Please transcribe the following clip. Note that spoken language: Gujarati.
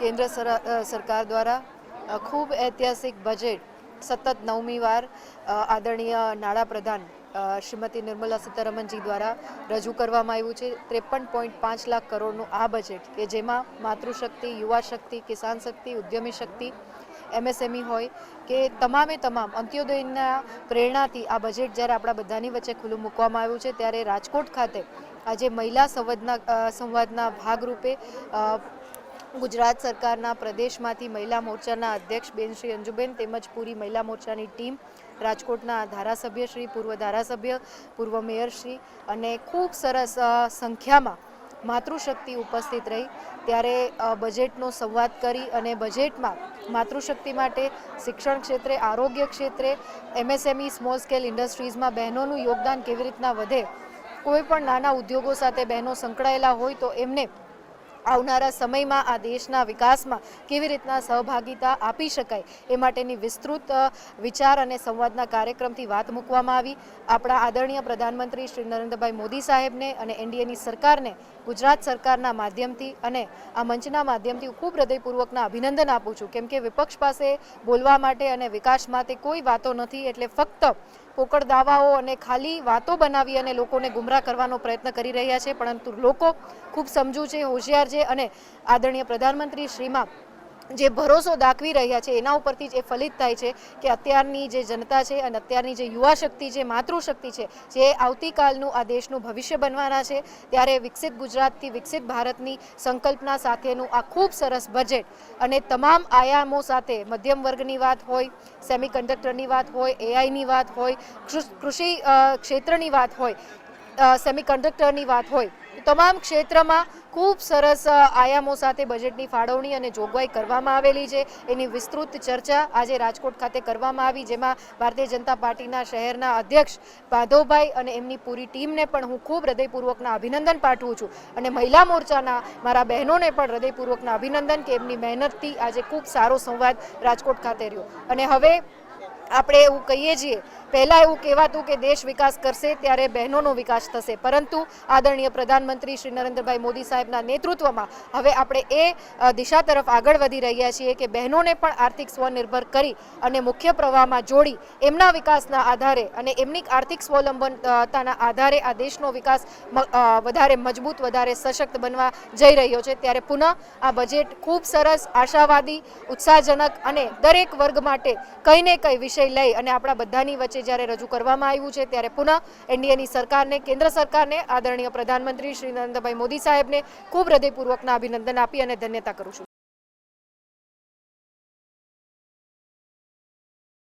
કેન્દ્ર સર- સરકાર દ્વારા ખૂબ ઐતિહાસિક બજેટ સતત નવમી વાર આદરણીય નાણાપ્રધાન શ્રીમતી નિર્મલા સીતારમણજી દ્વારા રજૂ કરવામાં આવ્યું છે. ત્રેપન પોઈન્ટ પાંચ લાખ કરોડનું આ બજેટ કે જેમાં માતૃશક્તિ, યુવા શક્તિ, કિસાન શક્તિ, ઉદ્યમી શક્તિ, એમએસએમઈ હોય, કે તમામે તમામ અંત્યોદયના પ્રેરણાથી આ બજેટ જ્યારે આપણા બધાની વચ્ચે ખુલ્લું મૂકવામાં આવ્યું છે, ત્યારે રાજકોટ ખાતે આજે મહિલા સંવાદના સંવાદના ભાગરૂપે ગુજરાત સરકારના પ્રદેશમાંથી મહિલા મોરચાના અધ્યક્ષ બેન શ્રી અંજુબેન તેમજ પૂરી મહિલા મોરચાની ટીમ, રાજકોટના ધારાસભ્ય શ્રી, પૂર્વ ધારાસભ્ય, પૂર્વ મેયર શ્રી અને ખૂબ સરસ સંખ્યામાં માતૃશક્તિ ઉપસ્થિત રહી. ત્યારે બજેટનો સંવાદ કરી અને બજેટમાં માતૃશક્તિ માટે શિક્ષણ ક્ષેત્રે, આરોગ્ય ક્ષેત્રે, એમએસએમઈ સ્મોલ સ્કેલ ઇન્ડસ્ટ્રીઝમાં બહેનોનું યોગદાન કેવી રીતના વધે? કોઈ પણ નાના ઉદ્યોગો સાથે બહેનો સંકળાયેલા હોય તો એમને આવનારા સમયમાં આ દેશના વિકાસમાં કેવી રીતના સહભાગિતા આપી શકાય એ માટેની વિસ્તૃત વિચાર અને સંવાદના કાર્યક્રમથી વાત મૂકવામાં આવી. આપણા આદરણીય પ્રધાનમંત્રી શ્રી નરેન્દ્રભાઈ મોદી સાહેબને અને એનડીએની સરકારને, ગુજરાત સરકારના માધ્યમથી અને આ મંચના માધ્યમથી ખૂબ હૃદયપૂર્વકના અભિનંદન આપું છું. કેમ કે વિપક્ષ પાસે બોલવા માટે અને વિકાસ માટે કોઈ વાતો નથી એટલે ફક્ત પોકળ દાવાઓ અને ખાલી વાતો બનાવી અને લોકોને ગુમરાહ કરવાનો પ્રયત્ન કરી રહ્યા છે. પરંતુ લોકો ખૂબ સમજુ છે હોશિયાર છે અને આદરણીય પ્રધાનમંત્રી શ્રીમાં જે ભરોસો દાખવી રહ્યા છે, એના ઉપરથી જ એ ફલિત થાય છે કે અત્યારની જે જનતા છે અને અત્યારની જે યુવા શક્તિ છે, માતૃશક્તિ છે, જે આવતીકાલનું આ દેશનું ભવિષ્ય બનવાના છે, ત્યારે વિકસિત ગુજરાતથી વિકસિત ભારતની સંકલ્પના સાથેનું આ ખૂબ સરસ બજેટ અને તમામ આયામો સાથે મધ્યમ વર્ગની વાત હોય સેમી કંડક્ટરની વાત હોય એઆઈની વાત હોય, કૃષ- કૃષિ ક્ષેત્રની વાત હોય સેમી કંડક્ટરની વાત હોય તમામ ક્ષેત્રમાં ખૂબ સરસ આયામો સાથે બજેટની ફાળવણી અને જોગવાઈ કરવામાં આવેલી છે. એની વિસ્તૃત ચર્ચા આજે રાજકોટ ખાતે કરવામાં આવી, જેમાં ભારતીય જનતા પાર્ટીના શહેરના અધ્યક્ષ માધવભાઈ અને એમની પૂરી ટીમને પણ હું ખૂબ હૃદયપૂર્વકના અભિનંદન પાઠવું છું. અને મહિલા મોરચાના મારા બહેનોને પણ હૃદયપૂર્વકના અભિનંદન કે એમની મહેનતથી આજે ખૂબ સારો સંવાદ રાજકોટ ખાતે રહ્યો. અને હવે આપણે એવું કહીએ છીએ પહેલાં એવું કહેવાતું કે દેશ વિકાસ કરશે ત્યારે બહેનોનો વિકાસ થશે. પરંતુ આદરણીય પ્રધાનમંત્રી શ્રી નરેન્દ્રભાઈ મોદી સાહેબના નેતૃત્વમાં હવે આપણે એ દિશા તરફ આગળ વધી રહ્યા છીએ કે બહેનોને પણ આર્થિક સ્વનિર્ભર કરી અને મુખ્ય પ્રવાહમાં જોડી એમના વિકાસના આધારે અને એમની આર્થિક સ્વાવલંબનતાના આધારે આ દેશનો વિકાસ વધારે મજબૂત, વધારે સશક્ત બનવા જઈ રહ્યો છે. ત્યારે પુનઃ આ બજેટ ખૂબ સરસ, આશાવાદી, ઉત્સાહજનક અને દરેક વર્ગ માટે કંઈ ને કંઈ વિષય લઈ અને આપણા બધાની વચ્ચે જ્યારે રજૂ કરવામાં આવ્યું છે, ત્યારે પુનઃ એનડીએની સરકારને, કેન્દ્ર સરકારને આદરણીય પ્રધાનમંત્રી શ્રી નરેન્દ્રભાઈ મોદી સાહેબને ખૂબ હૃદયપૂર્વકના અભિનંદન આપી અને ધન્યતા કરું છું.